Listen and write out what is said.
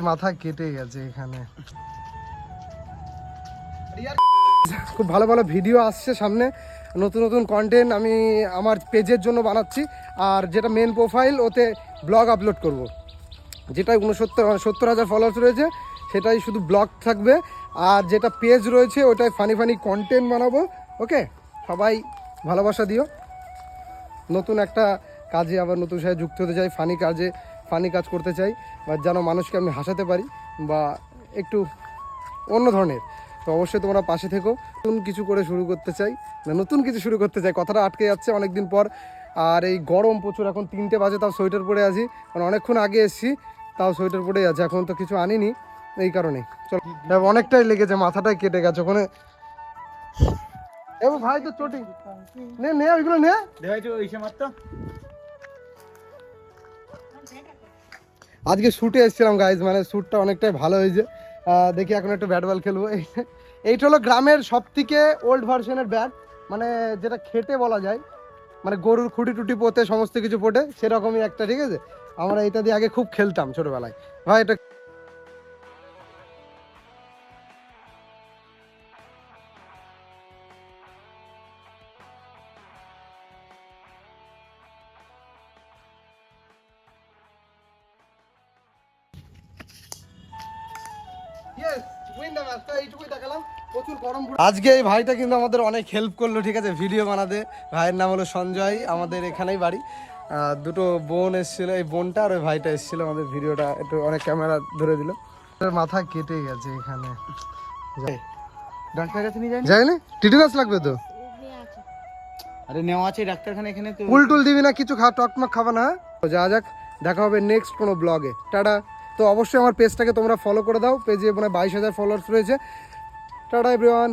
মাথা কেটে গেছে এখানে। খুব ভালো ভালো ভিডিও আসছে সামনে। নতুন নতুন কন্টেন্ট আমি আমার পেজের জন্য বানাচ্ছি। আর যেটা মেন প্রোফাইল ওতে ব্লগ আপলোড করব। যেটা উনসত্তর, সত্তর হাজার ফলোয়ার্স রয়েছে, সেটাই শুধু ব্লগ থাকবে। আর যেটা পেজ রয়েছে, ওটাই ফানি ফানি কন্টেন্ট বানাবো। ওকে? সবাই ভালোবাসা দিও। নতুন একটা কাজে, আবার নতুন সাথে যুক্ত হতে চাই ফানি কাজে। ফানি কাজ করতে চাই বা যেন মানুষকে আমি হাসাতে পারি বা একটু অন্য ধরনের। তো অবশ্যই তোমরা পাশে থেকো। নতুন কিছু করে শুরু করতে চাই নতুন কিছু শুরু করতে চাই। কথাটা আটকে যাচ্ছে অনেকদিন পর। আর এই গরম প্রচুর, এখন তিনটে বাজে, তাও সোয়েটার পরে আছি। মানে অনেকক্ষণ আগে এসেছি, তাও সোয়েটার পরেই আছে। এখন তো কিছু আনিনি, এই কারণে। চলো। অনেকটাই লেগেছে, মাথাটাই কেটে গেছে। ওখানে ভাই তো চটি। নে নে, ওইগুলো নে। আজকে শুটে এসেছিলাম গাইজ মানে শ্যুটটা অনেকটাই ভালো হয়েছে। দেখি এখন একটু ব্যাট বল খেলব। এই- এইটা হলো গ্রামের সব থেকে ওল্ড ভার্সনের ব্যাট মানে যেটা খেটে বলা যায়। মানে গরুর খুঁটি টুটি পোতে, সমস্ত কিছু পোটে সেরকমই একটা, ঠিক আছে? আমরা এটা দিয়ে আগে খুব খেলতাম ছোটবেলায়। ভাই, এটা আজকে এই ভাইটা কিন্তু আমাদের অনেক হেল্প করল ঠিক আছে? ভিডিও বানাতে। ভাইয়ের নাম হলো সঞ্জয় আমাদের এখানেই বাড়ি। দুটো বোন এসেছিল এই বোনটা আর ওই ভাইটা এসেছিল আমাদের ভিডিওটা একটু অনেক ক্যামেরা ধরে দিল। মাথা কেটে গেছে এখানে। ডাক্তার কাছে নিয়ে যাই যাই না টিটিনাস লাগবে তো? আরে নেওয়া আছে ডাক্তারখানা এখানে তো। কুল দিবি না কিছু খা টকমক খাবে না হ্যাঁ? যা যাক দেখা হবে নেক্সট কোনো ব্লগে টাটা। তো অবশ্যই আমার পেজটাকে তোমরা ফলো করে দাও। পেজে মানে বাইশ হাজার ফলোয়ার্স রয়েছে। Tata everyone